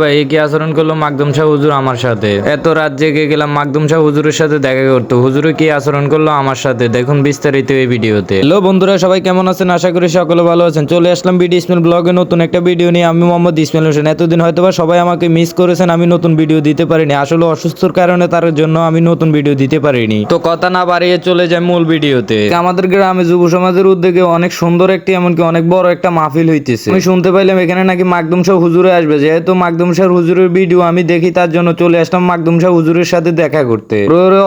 ভাই কি আচরণ করল মাকদুম শাহ হুজুর আমার সাথে? এত রাত জেগে গেলাম মাকদুম শাহ হুজুরের সাথে দেখা করতো। হুজুরে কি আচরণ করল আমার সাথে? দেখুন বিস্তারিত এই ভিডিওতে। হ্যালো বন্ধুরা, সবাই কেমন আছেন? আশা করি সকলে ভালো আছেন। চলে আসলাম বিডি ব্লগে নতুন একটা ভিডিও নিয়ে। আমি মোহাম্মদ হোসেন। এতদিন হয়তোবা সবাই আমাকে মিস করেছেন, আমি নতুন ভিডিও দিতে পারিনি। আসলে অসুস্থর কারণে তার জন্য আমি নতুন ভিডিও দিতে পারিনি। তো কথা না বাড়িয়ে চলে যায় মূল ভিডিওতে। আমাদের গ্রামে যুব সমাজের উদ্যোগে অনেক সুন্দর একটি, এমনকি অনেক বড় একটা মাহফিল হইতেছে। আমি শুনতে পাইলাম এখানে নাকি মাকদুম শাহ হুজুরে আসবে। যেহেতু মাকদুম শাহ হুজুরের ভিডিও আমি দেখি, তার জন্য চলে আসলাম মাকদুম শাহ হুজুরের সাথে দেখা করতে।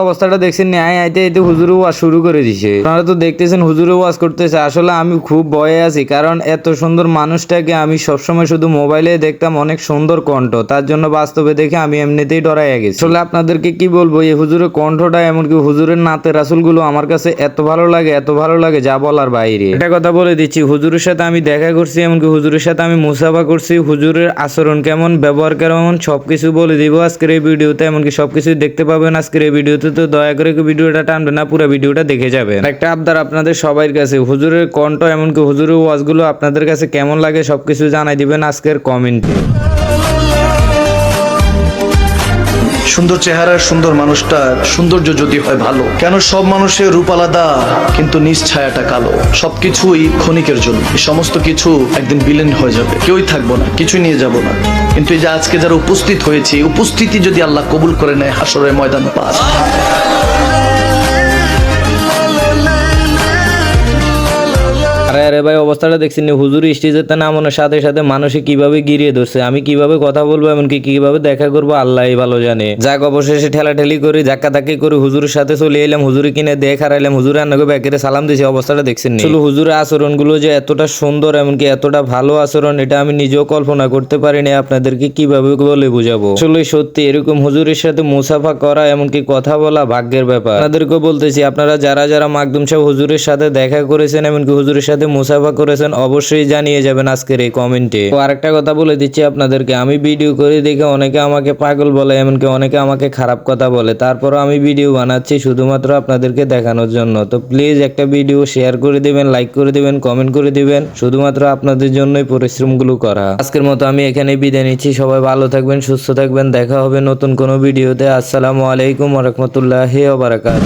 অবস্থাটা দেখছেন, ন্যায় আইতে আইতে হুজুরে ওয়াজ শুরু করে দিছে। আপনারা তো দেখতেছেন হুজুরে ওয়াজ করতেছে, আসলে আমি খুব ভয়ে আছি, কারণ এত সুন্দর মানুষটাকে আমি সবসময় শুধু মোবাইলে দেখতাম, অনেক সুন্দর কণ্ঠ, তার জন্য বাস্তবে দেখে আমি এমনিতেই ডরাই গেছি। আসলে আপনাদেরকে কি বলব, এই হুজুরের কণ্ঠটা এমনকি হুজুরের নাতে রাসুলগুলো আমার কাছে এত ভালো লাগে, এত ভালো লাগে যা বলার বাইরে। এটা কথা বলে দিচ্ছি, হুজুরের সাথে আমি দেখা করছি, এমনকি হুজুরের সাথে আমি মুসাফা করছি, হুজুরের আচরণ কেমন ব্যবহার কেমন সব কিছু বলে দিব আজকের এই ভিডিওতে, এমনকি সব কিছু দেখতে পাবেন আজকের এই ভিডিওতে। তো দয়া করে ভিডিওটা টানবে না, পুরো ভিডিওটা দেখে যাবেন। একটা আবদার আপনাদের সবার কাছে, হুজুরের কণ্ঠ এমনকি হুজুরের ওয়াজগুলো আপনাদের কাছে কেমন লাগে সব কিছু জানাই দিবেন আজকের কমেন্টে। সুন্দর চেহারা, সুন্দর মানুষটার সৌন্দর্য যদি হয় ভালো। কেন সব মানুষের রূপ আলাদা, কিন্তু নিজ ছায়াটা কালো? সবকিছুই ক্ষণিকের জন্য। এই সমস্ত কিছু একদিন বিলীন হয়ে যাবে। কেউই থাকব না, কিছুই নিয়ে যাব না। কিন্তু এই যে আজকে যারা উপস্থিত হয়েছে উপস্থিতি যদি আল্লাহ কবুল করে নেয় হাসরের ময়দান পার আরে আরে ভাই, অবস্থাটা দেখছি নি। হুজুর স্টেজেতে নামানোর সাথে সাথে মানুষে কীভাবে গিরিয়ে ধরছে। আমি কীভাবে কথা বলব, এমনকি কীভাবে দেখা করব আল্লাহ ভালো জানে। যাক, অবশেষে ঠেলাঠেলি করি ধাক্কা ধাক্কি করে হুজুরের সাথে চলে এলাম, হুজুরে কিনে দেখে হারাইলাম হুজুরে আন্নাকে ব্যাকেরে সালাম দিয়েছে, অবস্থাটা দেখছেন নি? আসলে হুজুরের আচরণগুলো যে এতটা সুন্দর, এমনকি এতটা ভালো আচরণ, এটা আমি নিজেও কল্পনা করতে পারিনি আপনাদেরকে কীভাবে বলে বুঝাবো? আসলে সত্যি, এরকম হুজুরের সাথে মুসাফা করা, এমনকি কথা বলা ভাগ্যের ব্যাপার। আপনাদেরকে বলতেছি, আপনারা যারা যারা মাকদুম সাহেব হুজুরের সাথে দেখা করেছেন, এমনকি হুজুরের সাথে মুসাফা করেছেন, অবশ্যই জানিয়ে যাবেন আজকের এই কমেন্টে। তো আরেকটা কথা বলে দিচ্ছি আপনাদেরকে, আমি ভিডিও করে দেখে অনেকে আমাকে পাগল বলে, এমনকি অনেকে আমাকে খারাপ কথা বলে। তারপরও আমি ভিডিও বানাচ্ছি শুধুমাত্র আপনাদেরকে দেখানোর জন্য। তো প্লিজ একটা ভিডিও শেয়ার করে দিবেন লাইক করে দিবেন কমেন্ট করে দিবেন, শুধুমাত্র আপনাদের জন্যই পরিশ্রমগুলো করা। আজকের মতো আমি এখানে বিদায় নিচ্ছি, সবাই ভালো থাকবেন, সুস্থ থাকবেন, দেখা হবে নতুন কোনো ভিডিওতে। আসসালামু আলাইকুম রহমতুল্লাহ বারাকাত